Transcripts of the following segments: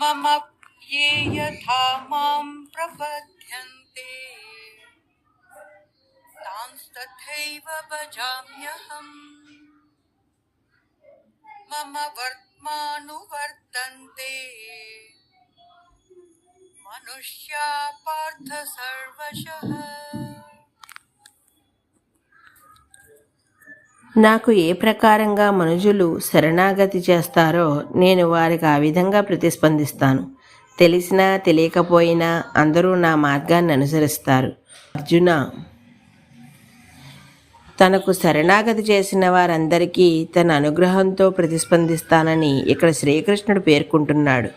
मम ये यथा माँ प्रपद्यन्ते तांस्तथैव भजाम्यहम्। मम वर्त्मानुवर्तन्ते। मनुष्या पार्थ सर्वशः। నాకు ఏ ప్రకారంగా మనుజులు శరణాగతి చేస్తారో నేను వారికి ఆ విధంగా ప్రతిస్పందిస్తాను. తెలిసినా తెలియకపోయినా అందరూ నా మార్గాన్ని అనుసరిస్తారు. అర్జున తనకు శరణాగతి చేసిన వారందరికీ తన అనుగ్రహంతో ప్రతిస్పందిస్తానని ఇక్కడ శ్రీకృష్ణుడు పేర్కొంటున్నాడు.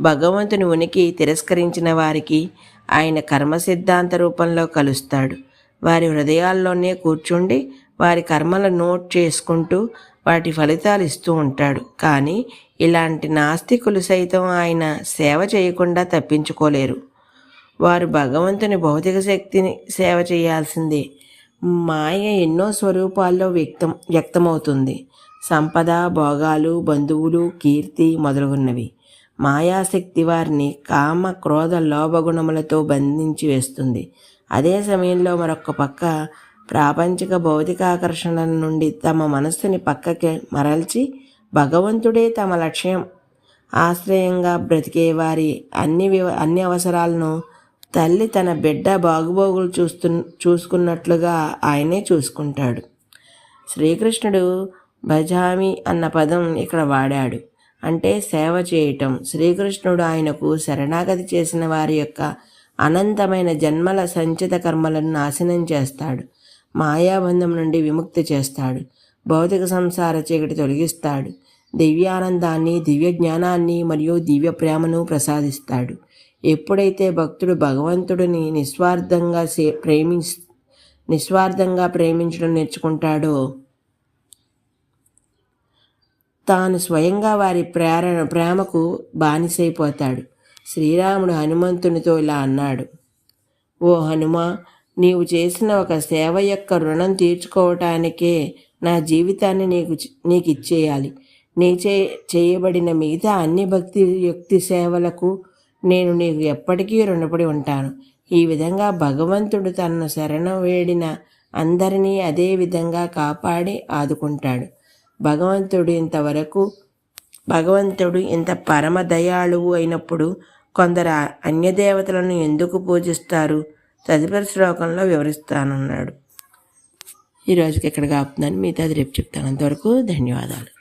భగవంతుని ఉనికి తిరస్కరించిన వారికి ఆయన కర్మ సిద్ధాంత రూపంలో కలుస్తాడు. వారి హృదయాల్లోనే కూర్చుండి వారి కర్మలను నోట్ చేసుకుంటూ వాటి ఫలితాలు ఇస్తూ ఉంటాడు. కానీ ఇలాంటి నాస్తికులు సైతం ఆయన సేవ చేయకుండా తప్పించుకోలేరు. వారు భగవంతుని భౌతిక శక్తిని సేవ చేయాల్సిందే. మాయ ఎన్నో స్వరూపాల్లో వ్యక్తం వ్యక్తమవుతుంది. సంపద భోగాలు బంధువులు కీర్తి మొదలగున్నవి. మాయాశక్తి వారిని కామ క్రోధ లోభగుణములతో బంధించి వేస్తుంది. అదే సమయంలో మరొక పక్క ప్రాపంచిక భౌతిక ఆకర్షణల నుండి తమ మనస్సుని పక్కకి మరల్చి భగవంతుడే తమ లక్ష్యం. ఆశ్రయంగా బ్రతికే వారి అన్ని వివ అన్ని అవసరాలను తల్లి తన బిడ్డ బాగుబోగులు చూస్తు చూసుకున్నట్లుగా ఆయనే చూసుకుంటాడు. శ్రీకృష్ణుడు భజామి అన్న పదం ఇక్కడ వాడాడు. అంటే సేవ చేయటం. శ్రీకృష్ణుడు ఆయనకు శరణాగతి చేసిన వారి యొక్క అనంతమైన జన్మల సంచిత కర్మలను నాశనం చేస్తాడు. మాయాబంధం నుండి విముక్తి చేస్తాడు. భౌతిక సంసార చీకటి తొలగిస్తాడు. దివ్యానందాన్ని దివ్య జ్ఞానాన్ని మరియు దివ్య ప్రేమను ప్రసాదిస్తాడు. ఎప్పుడైతే భక్తుడు భగవంతుడిని నిస్వార్థంగా సే ప్రేమి నిస్వార్థంగా ప్రేమించడం నేర్చుకుంటాడో తాను స్వయంగా వారి ప్రేరణ ప్రేమకు బానిసైపోతాడు. శ్రీరాముడు హనుమంతునితో ఇలా అన్నాడు. ఓ హనుమా నీవు చేసిన ఒక సేవ యొక్క రుణం తీర్చుకోవటానికే నా జీవితాన్ని నీకు నీకు ఇచ్చేయాలి నీ చే చేయబడిన మిగతా అన్ని భక్తి యుక్తి సేవలకు నేను నీకు ఎప్పటికీ రుణపడి ఉంటాను. ఈ విధంగా భగవంతుడు తనను శరణం వేడిన అందరినీ అదే విధంగా కాపాడి ఆదుకుంటాడు. భగవంతుడు ఇంతవరకు భగవంతుడు ఇంత పరమ దయాళువు అయినప్పుడు కొందరు అన్యదేవతలను ఎందుకు పూజిస్తారు? తదుపరి శ్లోకంలో వివరిస్తానన్నాడు. ఈరోజుకి ఎక్కడికి ఆపుతున్నాను మిగతాది రేపు చెప్తాను. అంతవరకు ధన్యవాదాలు.